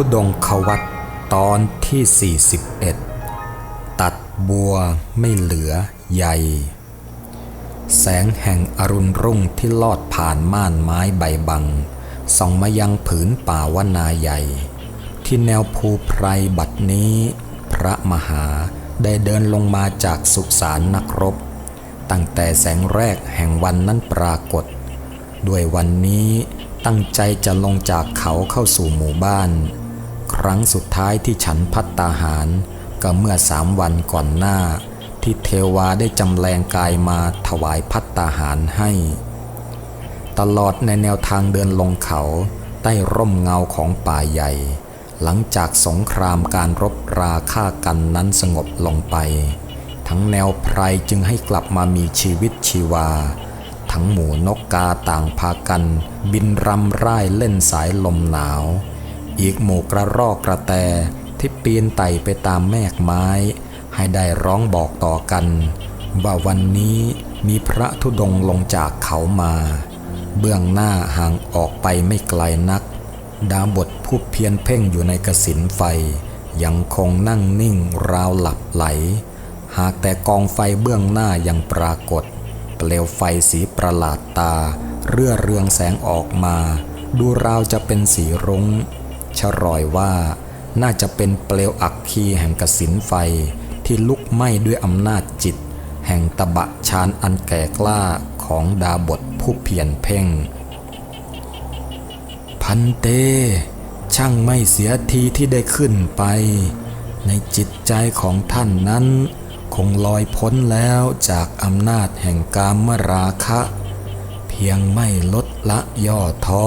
ทุดงควัตตอนที่ 41 ตัดบัวไม่เหลือใยแสงแห่งอรุณรุ่งที่ลอดผ่านม่านไม้ใบบัง ส่องมายังผืนป่าวนาใหญ่ ที่แนวภูไพรบัดนี้ พระมหาได้เดินลงมาจากสุสานนักรบ ตั้งแต่แสงแรกแห่งวันนั้นปรากฏ ด้วยวันนี้ตั้งใจจะลงจากเขาเข้าสู่หมู่บ้าน ครั้งสุดท้ายที่ฉันพัตตาหาร ก็เมื่อสามวันก่อนหน้า ที่เทวาได้จำแรงกายมาถวายพัตตาหารให้ ตลอดในแนวทางเดินลงเขา ใต้ร่มเงาของป่าใหญ่ หลังจากสงครามการรบราฆ่ากันนั้นสงบลงไป ทั้งแนวไพรจึงให้กลับมามีชีวิตชีวาทั้งหมู่นกกาต่างพากัน บินรำร่ายเล่นสายลมหนาว อีกหมู่กระรอกกระแตที่ปีนไต่ไปตามแมกไม้ ให้ได้ร้องบอกต่อกัน ว่าวันนี้มีพระธุดงค์ลงจากเขามา เบื้องหน้าห่างออกไปไม่ไกลนัก ดาบทผู้เพียรเพ่งอยู่ในกสินไฟ ยังคงนั่งนิ่งราวหลับไหล หากแต่กองไฟเบื้องหน้ายังปรากฏ เปลวไฟสีประหลาดตา เรื่อเรืองแสงออกมา ดูราวจะเป็นสีรุง้ง ชรอยว่า น่าจะเป็นเปลวอักคีแห่งกสินไฟที่ลุกไหม้ด้วยอำนาจจิต แห่งตบะชานอันแก่กล้าของดาบทผู้เพียรเพ่ง พันเต ช่างไม่เสียทีที่ได้ขึ้นไป ในจิตใจของท่านนั้น คงลอยพ้นแล้วจากอำนาจแห่งกามราคะ เพียงไม่ลดละย่อท้อ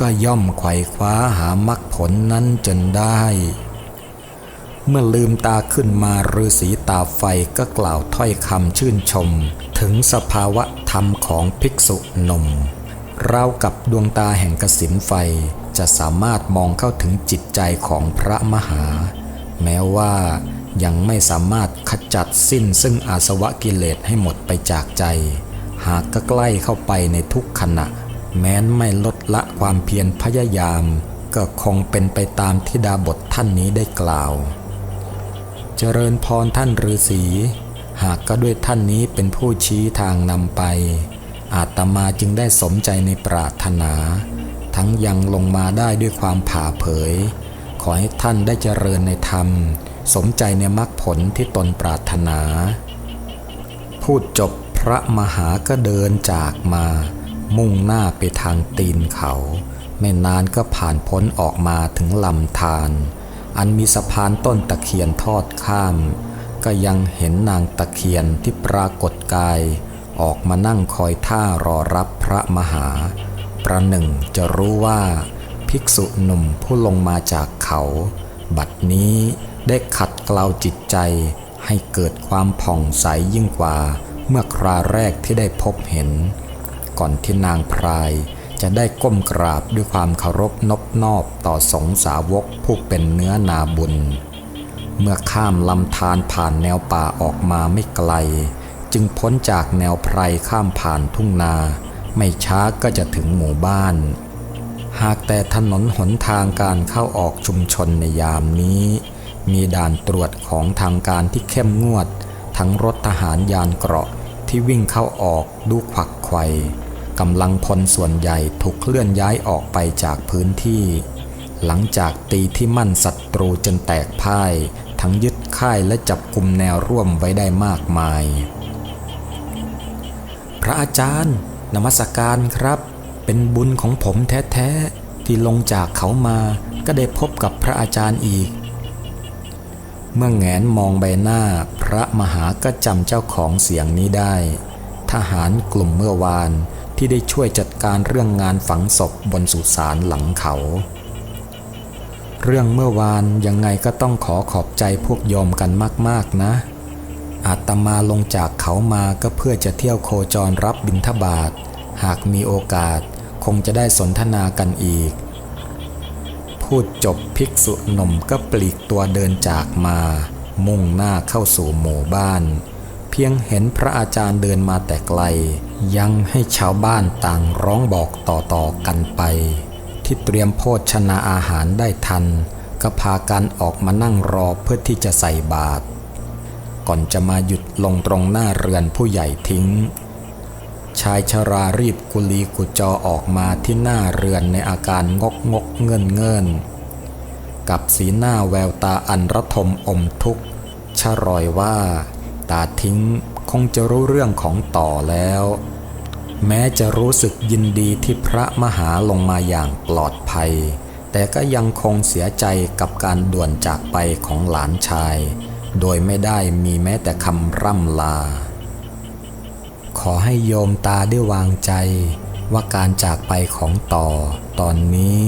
ก็ย่อมไขว่คว้าหามรรคผลนั้นจนได้ เมื่อลืมตาขึ้นมาฤาษีตาไฟก็กล่าวถ้อยคำชื่นชม ถึงสภาวะธรรมของภิกษุหนุ่มราวกับดวงตาแห่งกสินไฟจะสามารถมองเข้าถึงจิตใจของพระมหา แม้ว่ายังไม่สามารถขจัดสิ้นซึ่งอาสวะกิเลสให้หมดไปจากใจ หากก็ใกล้เข้าไปในทุกขณะ แม้นไม่ลดละความเพียรพยายาม ก็คงเป็นไปตามที่ดาบทท่านนี้ได้กล่าว เจริญพรท่านฤาษีหากก็ด้วยท่านนี้เป็นผู้ชี้ทางนำไป อาตมาจึงได้สมใจในปรารถนา ทั้งยังลงมาได้ด้วยความผ่าเผย ขอให้ท่านได้เจริญในธรรม สมใจในมรรคผลที่ตนปรารถนา พูดจบพระมหาก็เดินจากมา มุ่งหน้าไปทางตีนเขา ไม่นานก็ผ่านพ้นออกมาถึงลำธารอันมีสะพานต้นตะเคียนทอดข้าม ก็ยังเห็นนางตะเคียนที่ปรากฏกาย ออกมานั่งคอยท่ารอรับพระมหา ประหนึ่งจะรู้ว่า ภิกษุหนุ่มผู้ลงมาจากเขา บัดนี้ได้ขัดเกลาจิตใจให้เกิดความผ่องใสยิ่งกว่า เมื่อคราแรกที่ได้พบเห็น ก่อนที่นางพรายจะได้ก้มกราบด้วยความเคารพนบนอบต่อสงฆ์สาวกผู้เป็นเนื้อนาบุญ เมื่อข้ามลำธารผ่านแนวป่าออกมาไม่ไกล จึงพ้นจากแนวไพรข้ามผ่านทุ่งนา ไม่ช้าก็จะถึงหมู่บ้าน หากแต่ถนนหนทางการเข้าออกชุมชนในยามนี้ มีด่านตรวจของทางการที่เข้มงวด ทั้งรถทหารยานเกราะที่วิ่งเข้าออกดูขวักไขว่ กำลังพลส่วนใหญ่ถูกเคลื่อนย้ายออกไปจากพื้นที่ หลังจากตีที่มั่นศัตรูจนแตกพ่าย ทั้งยึดค่ายและจับกลุ่มแนวร่วมไว้ได้มากมาย พระอาจารย์ นมัสการครับ เป็นบุญของผมแท้ๆ ที่ลงจากเขามาก็ได้พบกับพระอาจารย์อีก เมื่อแงนมองใบหน้า พระมหาก็จำเจ้าของเสียงนี้ได้ทหารกลุ่มเมื่อวาน ที่ได้ช่วยจัดการเรื่องงานฝังศพบนสุสานหลังเขา เรื่องเมื่อวานยังไงก็ต้องขอขอบใจพวกโยมกันมากๆนะ อาตมาลงจากเขามาก็เพื่อจะเที่ยวโคจรรับบิณฑบาต หากมีโอกาสคงจะได้สนทนากันอีก พูดจบภิกษุหนุ่มก็ปลีกตัวเดินจากมา มุ่งหน้าเข้าสู่หมู่บ้าน พียงเห็นพระอาจารย์เดินมาแต่ไกล ยังให้ชาวบ้านต่างร้องบอกต่อๆกันไป ที่เตรียมโภชนาอาหารได้ทัน ก็พากันออกมานั่งรอเพื่อที่จะใส่บาตรก่อนจะมาหยุดลงตรงหน้าเรือนผู้ใหญ่ทิ้ง ชายชรารีบกุลีกุจอออกมาที่หน้าเรือนในอาการงกงกเงินเงินกับสีหน้าแววตาอันระทมอมทุกข์ชะรอยว่า ตาทิ้งคงจะรู้เรื่องของต่อแล้ว แม้จะรู้สึกยินดีที่พระมหาลงมาอย่างปลอดภัย แต่ก็ยังคงเสียใจกับการด่วนจากไปของหลานชาย โดยไม่ได้มีแม้แต่คำร่ำลา ขอให้โยมตาได้วางใจว่าการจากไปของต่อ ตอนนี้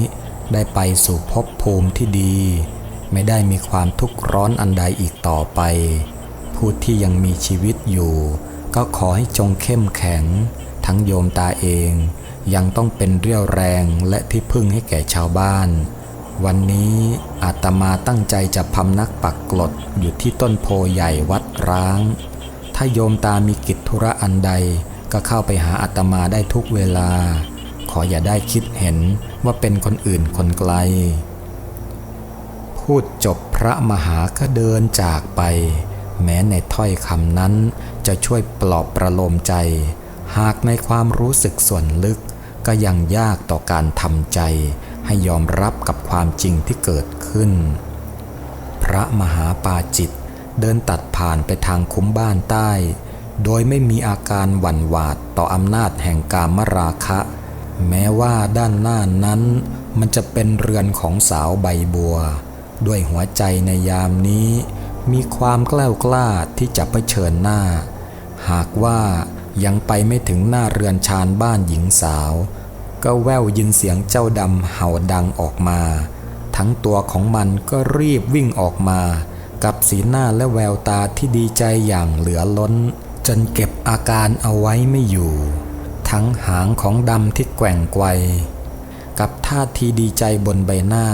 ได้ไปสู่ภพภูมิที่ดี ไม่ได้มีความทุกข์ร้อนอันใดอีกต่อไป ผู้ที่ยังมีชีวิตอยู่ ก็ขอให้จงเข้มแข็ง ทั้งโยมตาเอง ยังต้องเป็นเรี่ยวแรงและที่พึ่งให้แก่ชาวบ้าน วันนี้อาตมาตั้งใจจะพำนักปักกลดอยู่ที่ต้นโพใหญ่วัดร้าง ถ้าโยมตามีกิจธุระอันใดก็เข้าไปหาอาตมาได้ทุกเวลา ขออย่าได้คิดเห็นว่าเป็นคนอื่นคนไกล พูดจบพระมหาก็เดินจากไป แม้ในถ้อยคำนั้นจะช่วยปลอบประโลมใจ หากในความรู้สึกส่วนลึก ก็ยังยากต่อการทำใจ ให้ยอมรับกับความจริงที่เกิดขึ้น พระมหาปาจิตเดินตัดผ่านไปทางคุ้มบ้านใต้ โดยไม่มีอาการหวั่นหวาดต่ออำนาจแห่งกามราคะ แม้ว่าด้านหน้านั้นมันจะเป็นเรือนของสาวใบบัว ด้วยหัวใจในยามนี้ มีความกล้ากล้าที่จะเผชิญหน้า หากว่ายังไปไม่ถึงหน้าเรือนชานบ้านหญิงสาว ก็แววยินเสียงเจ้าดำเห่าดังออกมา ทั้งตัวของมันก็รีบวิ่งออกมา กับสีหน้าและแววตาที่ดีใจอย่างเหลือล้น จนเก็บอาการเอาไว้ไม่อยู่ ทั้งหางของดำที่แกว่งไกวกับท่าทีดีใจบนใบหน้า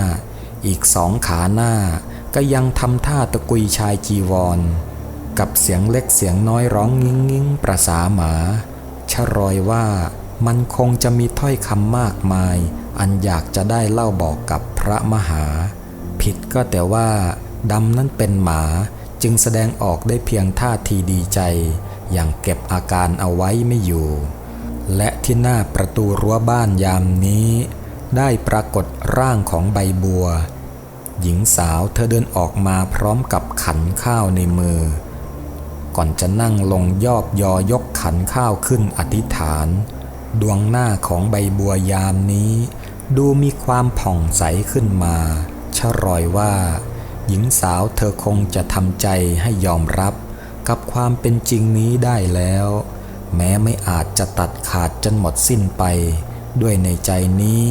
อีกสองขาหน้า ก็ยังทำท่าตะกุยชายจีวร กับเสียงเล็กเสียงน้อยร้องงิ้งงิ้งประสาหมาชะรอยว่ามันคงจะมีถ้อยคำมากมาย อันอยากจะได้เล่าบอกกับพระมหา ผิดก็แต่ว่าดำนั้นเป็นหมาจึงแสดงออกได้เพียงท่าทีดีใจ อย่างเก็บอาการเอาไว้ไม่อยู่ และที่หน้าประตูรั้วบ้านยามนี้ ได้ปรากฏร่างของใบบัว หญิงสาวเธอเดินออกมาพร้อมกับขันข้าวในมือ ก่อนจะนั่งลงยอบยอยกขันข้าวขึ้นอธิษฐาน ดวงหน้าของใบบัวยามนี้ ดูมีความผ่องใสขึ้นมาชะรอยว่า หญิงสาวเธอคงจะทำใจให้ยอมรับกับความเป็นจริงนี้ได้แล้ว แม้ไม่อาจจะตัดขาดจนหมดสิ้นไป ด้วยในใจนี้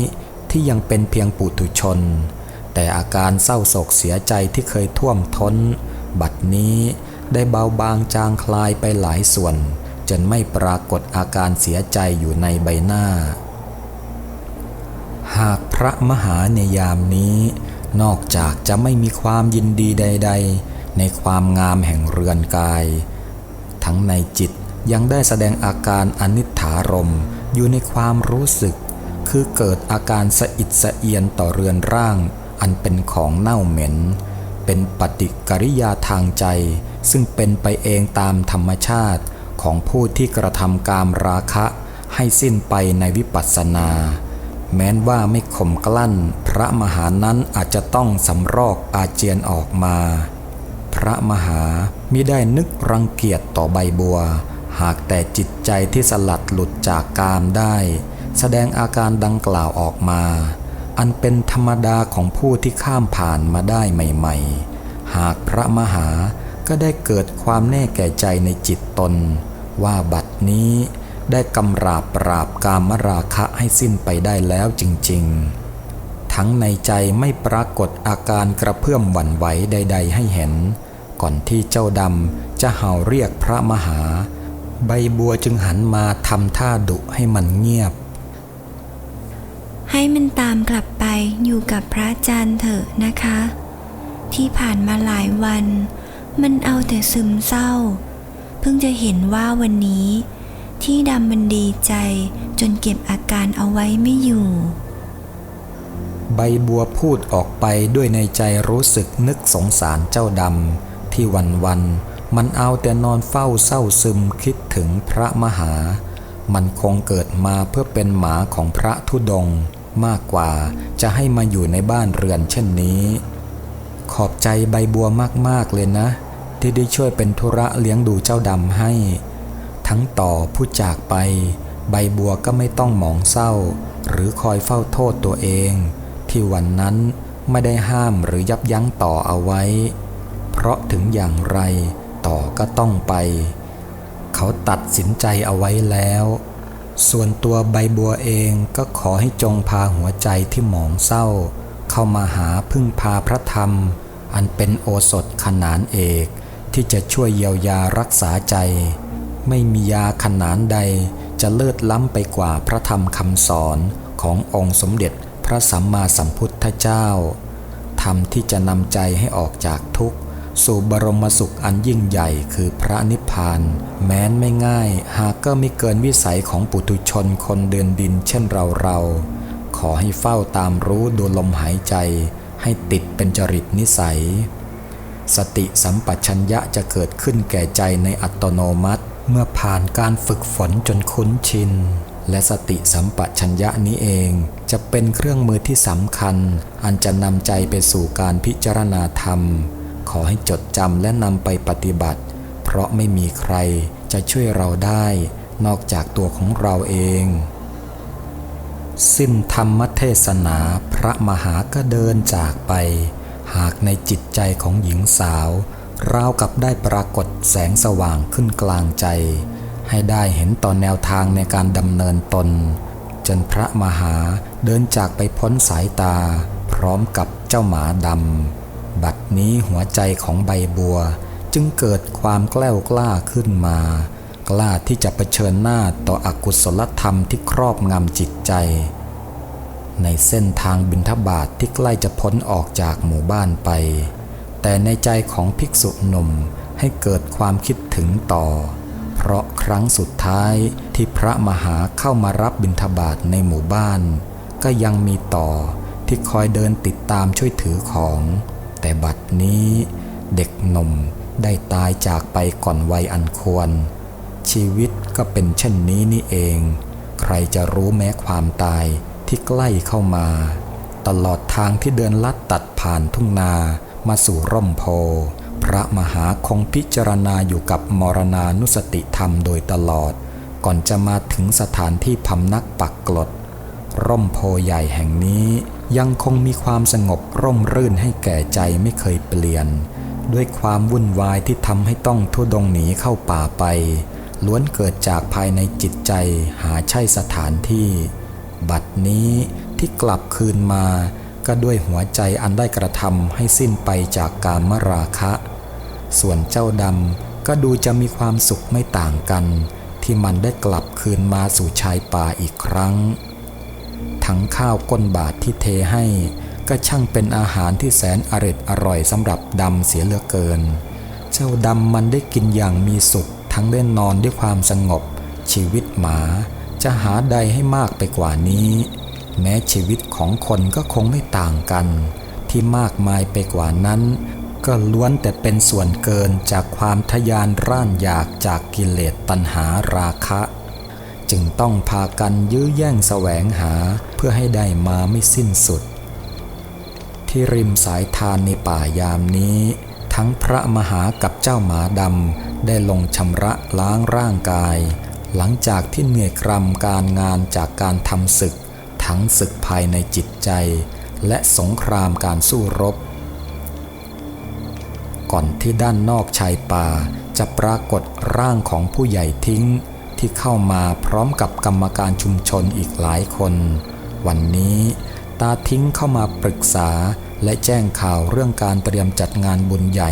ที่ยังเป็นเพียงปุถุชน แต่อาการเศร้าโศกเสียใจที่เคยท่วมท้น บัดนี้ได้เบาบางจางคลายไปหลายส่วน จนไม่ปรากฏอาการเสียใจอยู่ในใบหน้า หากพระมหาในยามนี้ นอกจากจะไม่มีความยินดีใด ๆ ในความงามแห่งเรือนกาย ทั้งในจิตยังได้แสดงอาการอนิถารมอยู่ในความรู้สึก คือเกิดอาการสะอิดสะเอียนต่อเรือนร่าง อันเป็นของเน่าเหม็น เป็นปฏิกิริยาทางใจ ซึ่งเป็นไปเองตามธรรมชาติของผู้ที่กระทำกามราคะให้สิ้นไปในวิปัสสนา แม้นว่าไม่ข่มกลั้น พระมหานั้นอาจจะต้องสำรอกอาเจียนออกมา พระมหามิได้นึกรังเกียจต่อใบบัว หากแต่จิตใจที่สลัดหลุดจากกามได้ แสดงอาการดังกล่าวออกมา อันเป็นธรรมดาของผู้ที่ข้ามผ่านมาได้ใหม่ ๆ หากพระมหาก็ได้เกิดความแน่แก่ใจในจิตตน ว่าบัดนี้ได้กำราบปราบกามราคะให้สิ้นไปได้แล้วจริง ๆ ทั้งในใจไม่ปรากฏอาการกระเพื่อมหวั่นไหวใด ๆ ให้เห็น ก่อนที่เจ้าดำจะเห่าเรียกพระมหา ใบบัวจึงหันมาทำท่าดุให้มันเงียบ มันตามกลับไปอยู่กับพระอาจารย์เถอะนะคะ ที่ผ่านมาหลายวัน มันเอาแต่ซึมเศร้า เพิ่งจะเห็นว่าวันนี้ ที่ดำมันดีใจจนเก็บอาการเอาไว้ไม่อยู่ ใบบัวพูดออกไปด้วยในใจรู้สึกนึกสงสารเจ้าดำที่วันวันมันเอาแต่นอนเฝ้าเศร้าซึมคิดถึงพระมหา มันคงเกิดมาเพื่อเป็นหมาของพระธุดงค์ มากกว่าจะให้มาอยู่ในบ้านเรือนเช่นนี้ ขอบใจใบบัวมากๆเลยนะ ที่ได้ช่วยเป็นธุระเลี้ยงดูเจ้าดำให้ ทั้งต่อผู้จากไป ใบบัวก็ไม่ต้องหมองเศร้า หรือคอยเฝ้าโทษตัวเอง ที่วันนั้นไม่ได้ห้ามหรือยับยั้งต่อเอาไว้ เพราะถึงอย่างไรต่อก็ต้องไป เขาตัดสินใจเอาไว้แล้ว ส่วนตัวใบบัวเองก็ขอให้จงพาหัวใจที่หมองเศร้า เข้ามาหาพึ่งพาพระธรรม อันเป็นโอสถขนานเอก ที่จะช่วยเยียวยารักษาใจ ไม่มียาขนานใดจะเลิศล้ำไปกว่าพระธรรมคำสอนขององค์สมเด็จพระสัมมาสัมพุทธเจ้าธรรมที่จะนำใจให้ออกจากทุกข์ สู่บรมสุขอันยิ่งใหญ่คือพระนิพพาน แม้นไม่ง่าย หากก็ไม่เกินวิสัยของปุถุชนคนเดินดินเช่นเราเราขอให้เฝ้าตามรู้ดูลมหายใจ ให้ติดเป็นจริตนิสัย สติสัมปชัญญะจะเกิดขึ้นแก่ใจในอัตโนมัติ เมื่อผ่านการฝึกฝนจนคุ้นชิน และสติสัมปชัญญะนี้เองจะเป็นเครื่องมือที่สำคัญ อันจะนำใจไปสู่การพิจารณาธรรม ขอให้จดจำและนำไปปฏิบัติ เพราะไม่มีใครจะช่วยเราได้ นอกจากตัวของเราเอง สิ้นธรรมเทศนาพระมหาก็เดินจากไป หากในจิตใจของหญิงสาวราวกับได้ปรากฏแสงสว่างขึ้นกลางใจ ให้ได้เห็นต่อนแนวทางในการดำเนินตน จนพระมหาเดินจากไปพ้นสายตา พร้อมกับเจ้าหมาดำ บัดนี้หัวใจของใบบัวจึงเกิดความแกล้วกล้าขึ้นมา กล้าที่จะเผชิญหน้าต่ออกุศลธรรมที่ครอบงำจิตใจ ในเส้นทางบินทบาทที่ใกล้จะพ้นออกจากหมู่บ้านไป แต่ในใจของภิกษุหนุ่มให้เกิดความคิดถึงต่อ เพราะครั้งสุดท้ายที่พระมหาเข้ามารับบิณฑบาตในหมู่บ้าน ก็ยังมีต่อที่คอยเดินติดตามช่วยถือของ แต่บัดนี้เด็กหนุ่มได้ตายจากไปก่อนวัยอันควร ชีวิตก็เป็นเช่นนี้นี่เอง ใครจะรู้แม้ความตายที่ใกล้เข้ามา ตลอดทางที่เดินลัดตัดผ่านทุ่งนามาสู่ร่มโพพระมหาคงพิจารณาอยู่กับมรณานุสติธรรมโดยตลอด ก่อนจะมาถึงสถานที่พำนักปักกลด ร่มโพใหญ่แห่งนี้ ยังคงมีความสงบร่มรื่นให้แก่ใจไม่เคยเปลี่ยน ด้วยความวุ่นวายที่ทำให้ต้องทุดงหนีเข้าป่าไป ล้วนเกิดจากภายในจิตใจหาใช่สถานที่ บัดนี้ที่กลับคืนมา ก็ด้วยหัวใจอันได้กระทำให้สิ้นไปจากการมราคะ ส่วนเจ้าดำก็ดูจะมีความสุขไม่ต่างกัน ที่มันได้กลับคืนมาสู่ชายป่าอีกครั้ง ทั้งข้าวก้นบาทที่เทให้ ก็ช่างเป็นอาหารที่แสนอร็ดอร่อยสำหรับดำเสียเหลือเกิน เจ้าดำมันได้กินอย่างมีสุข ทั้งได้นอนด้วยความสงบ ชีวิตหมาจะหาใดให้มากไปกว่านี้ แม้ชีวิตของคนก็คงไม่ต่างกัน ที่มากมายไปกว่านั้น ก็ล้วนแต่เป็นส่วนเกินจากความทยานร่านอยากจากกิเลสตัณหาราคะ จึงต้องพากันยื้อแย่งแสวงหา เพื่อให้ได้มาไม่สิ้นสุด ที่ริมสายทานในป่ายามนี้ ทั้งพระมหากับเจ้าหมาดำได้ลงชำระล้างร่างกาย หลังจากที่เหนื่อยกรำการงานจากการทำศึก ทั้งศึกภายในจิตใจ และสงครามการสู้รบ ก่อนที่ด้านนอกชายป่าจะปรากฏร่างของผู้ใหญ่ทิ้งที่เข้ามาพร้อมกับกรรมการชุมชนอีกหลายคน วันนี้ ตาทิ้งเข้ามาปรึกษาและแจ้งข่าวเรื่องการเตรียมจัดงานบุญใหญ่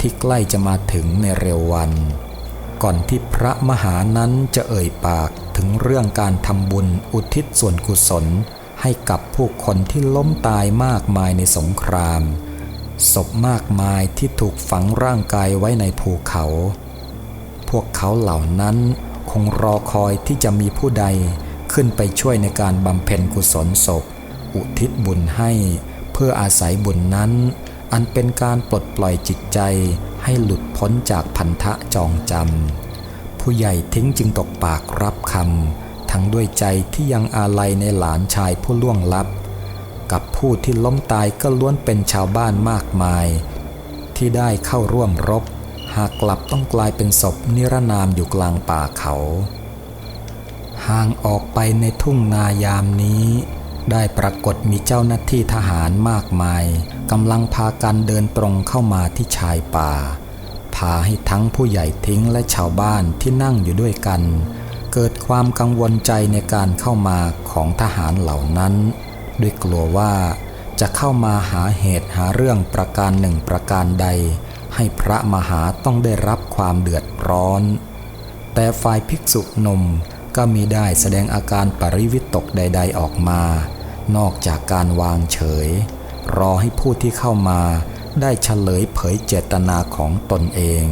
ที่ใกล้จะมาถึงในเร็ววัน ก่อนที่พระมหานั้นจะเอ่ยปากถึงเรื่องการทำบุญอุทิศส่วนกุศล ให้กับผู้คนที่ล้มตายมากมายในสงคราม ศพมากมายที่ถูกฝังร่างกายไว้ในภูเขา พวกเขาเหล่านั้นคงรอคอยที่จะมีผู้ใด ขึ้นไปช่วยในการบำเพ็ญกุศลศพ อุทิศบุญให้ เพื่ออาศัยบุญนั้น อันเป็นการปลดปล่อยจิตใจให้หลุดพ้นจากพันธะจองจำผู้ใหญ่ทิ้งจึงตกปากรับคำทั้งด้วยใจที่ยังอาลัยในหลานชายผู้ล่วงลับ กับผู้ที่ล้มตายก็ล้วนเป็นชาวบ้านมากมาย ที่ได้เข้าร่วมรบ หากกลับต้องกลายเป็นศพนิรนามอยู่กลางป่าเขา ห่างออกไปในทุ่งนายามนี้ ได้ปรากฏมีเจ้าหน้าที่ทหารมากมายกำลังพากันเดินตรงเข้ามาที่ชายป่า พาให้ทั้งผู้ใหญ่ทิ้งและชาวบ้านที่นั่งอยู่ด้วยกัน เกิดความกังวลใจในการเข้ามาของทหารเหล่านั้นด้วยกลัวว่าจะเข้ามาหาเหตุหาเรื่องประการหนึ่งประการใด ให้พระมหาต้องได้รับความเดือดร้อน แต่ฝ่ายภิกษุหนุ่ม ก็มีได้แสดงอาการปริวิตกใด ๆออกมา นอกจากการวางเฉย รอให้ผู้ที่เข้ามา ได้เฉลยเผยเจตนาของตนเอง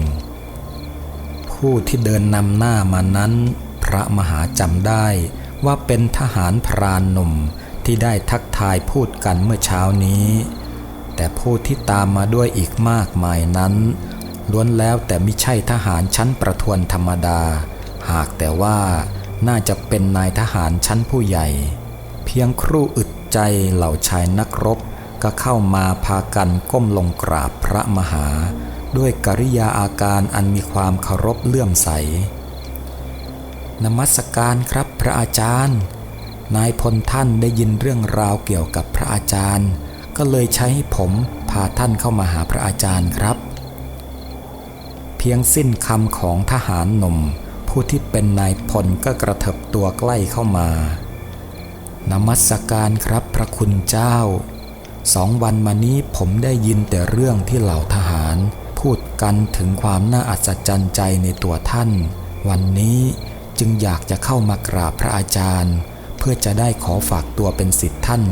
ผู้ที่เดินนำหน้ามานั้น พระมหาจำได้ว่าเป็นทหารพรานหนุ่มที่ได้ทักทายพูดกันเมื่อเช้านี้ แต่ผู้ที่ตามมาด้วยอีกมากมายนั้น ล้วนแล้วแต่ไม่ใช่ทหารชั้นประทวนธรรมดา หากแต่ว่า น่าจะเป็นนายทหารชั้นผู้ใหญ่ เพียงครู่อึดใจเหล่าชายนักรบก็เข้ามาพากันก้มลงกราบพระมหา ด้วยกริยาอาการอันมีความเคารพเลื่อมใส นมัสการครับพระอาจารย์ นายพลท่านได้ยินเรื่องราวเกี่ยวกับพระอาจารย์ ก็เลยใช้ให้ผมพาท่านเข้ามาหาพระอาจารย์ครับ เพียงสิ้นคำของทหารหนุ่ม ผู้ที่เป็นนายพลก็กระเถิบตัวใกล้เข้ามานมัสการครับพระคุณเจ้า สองวันมานี้ผมได้ยินแต่เรื่องที่เหล่าทหาร พูดกันถึงความน่าอัศจรรย์ใจในตัวท่าน วันนี้จึงอยากจะเข้ามากราบพระอาจารย์ เพื่อจะได้ขอฝากตัวเป็นสิทธิ์ท่าน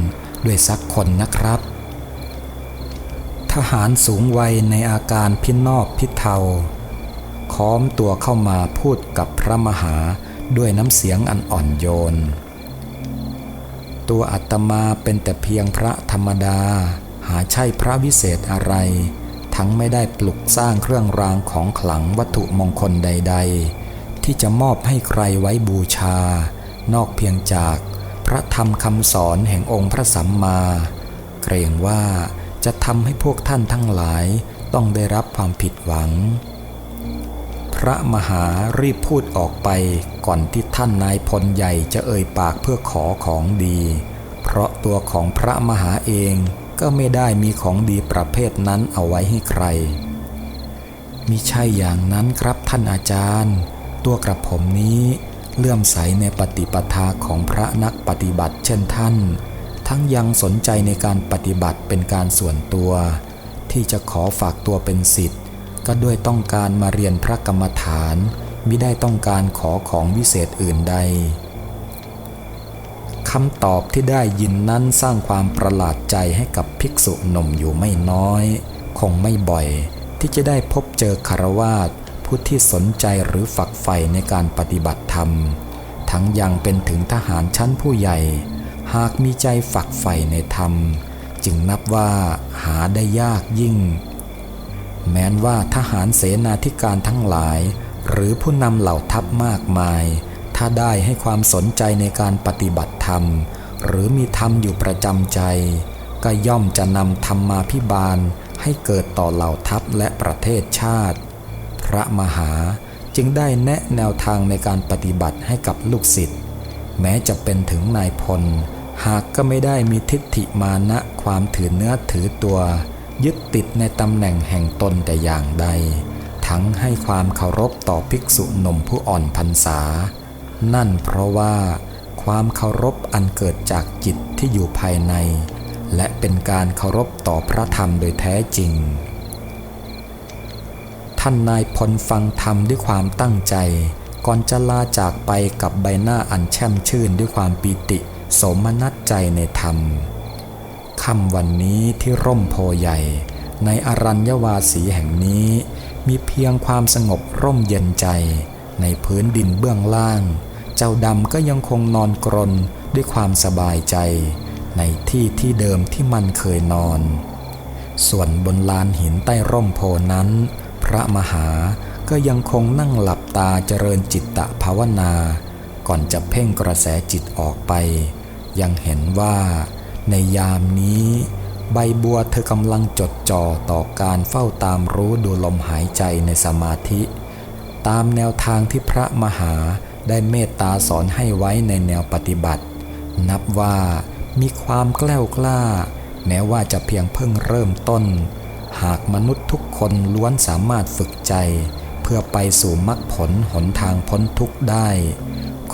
ด้วยสักคนนะครับ ทหารสูงวัยในอาการพินอบพิเทา ค้อมตัวเข้ามาพูดกับพระมหาด้วยน้ำเสียงอันอ่อนโยน ตัวอาตมาเป็นแต่เพียงพระธรรมดา หาใช่พระวิเศษอะไร ทั้งไม่ได้ปลุกสร้างเครื่องรางของขลังวัตถุมงคลใด ๆ ที่จะมอบให้ใครไว้บูชา นอกเพียงจากพระธรรมคำสอนแห่งองค์พระสัมมา เกรงว่าจะทำให้พวกท่านทั้งหลายต้องได้รับความผิดหวัง พระมหารีบพูดออกไปก่อนที่ท่านนายพลใหญ่จะเอ่ยปากเพื่อขอของดี เพราะตัวของพระมหาเองก็ไม่ได้มีของดีประเภทนั้นเอาไว้ให้ใครมิใช่อย่างนั้นครับท่านอาจารย์ ตัวกระผมนี้เลื่อมใสในปฏิปทาของพระนักปฏิบัติเช่นท่าน ทั้งยังสนใจในการปฏิบัติเป็นการส่วนตัว ที่จะขอฝากตัวเป็นสิทธิ์ ก็ด้วยต้องการมาเรียนพระกรรมฐานมิได้ต้องการขอของวิเศษอื่นใดคำตอบที่ได้ยินนั้นสร้างความประหลาดใจให้กับภิกษุหนุ่มอยู่ไม่น้อย คงไม่บ่อย ที่จะได้พบเจอคารวาสผู้ที่สนใจหรือฝักใฝ่ในการปฏิบัติธรรม ทั้งยังเป็นถึงทหารชั้นผู้ใหญ่ หากมีใจฝักใฝ่ในธรรม จึงนับว่าหาได้ยากยิ่ง แม้นว่าทหารเสนาธิการทั้งหลาย หรือผู้นำเหล่าทัพมากมาย ถ้าได้ให้ความสนใจในการปฏิบัติธรรม หรือมีธรรมอยู่ประจำใจ ก็ย่อมจะนำธรรมาพิบาลให้เกิดต่อเหล่าทัพและประเทศชาติ พระมหาจึงได้แนะแนวทางในการปฏิบัติให้กับลูกศิษย์แม้จะเป็นถึงนายพล หากก็ไม่ได้มีทิฏฐิมานะความถือเนื้อถือตัว ยึดติดในตำแหน่งแห่งตนแต่อย่างใด ทั้งให้ความเคารพต่อภิกษุหนุ่มผู้อ่อนพรรษา นั่นเพราะว่า ความเคารพอันเกิดจากจิตที่อยู่ภายใน และเป็นการเคารพต่อพระธรรมโดยแท้จริง ท่านนายพลฟังธรรมด้วยความตั้งใจ ก่อนจะลาจากไปกับใบหน้าอันแช่มชื่นด้วยความปีติ สมนัตใจในธรรม ค่ำวันนี้ที่ร่มโพใหญ่ ในอรัญญวาสีแห่งนี้ มีเพียงความสงบร่มเย็นใจ ในพื้นดินเบื้องล่าง เจ้าดำก็ยังคงนอนกรนด้วยความสบายใจ ในที่ที่เดิมที่มันเคยนอน ส่วนบนลานหินใต้ร่มโพนั้น พระมหาก็ยังคงนั่งหลับตาเจริญจิตตภาวนา ก่อนจะเพ่งกระแสจิตออกไป ยังเห็นว่า ในยามนี้ ใบบัวเธอกำลังจดจ่อต่อการเฝ้าตามรู้ดูลมหายใจในสมาธิ ตามแนวทางที่พระมหาได้เมตตาสอนให้ไว้ในแนวปฏิบัติ นับว่ามีความแกล้วกล้า แม้ว่าจะเพียงเพิ่งเริ่มต้น หากมนุษย์ทุกคนล้วนสามารถฝึกใจ เพื่อไปสู่มรรคผลหนทางพ้นทุกข์ได้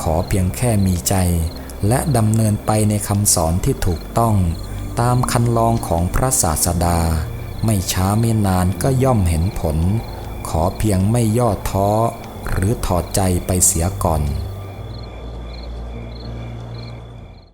ขอเพียงแค่มีใจ และดำเนินไปในคำสอนที่ถูกต้องตามคันลองของพระศาสดา ไม่ช้าไม่นานก็ย่อมเห็นผล ขอเพียงไม่ย่อท้อหรือถอดใจไปเสียก่อน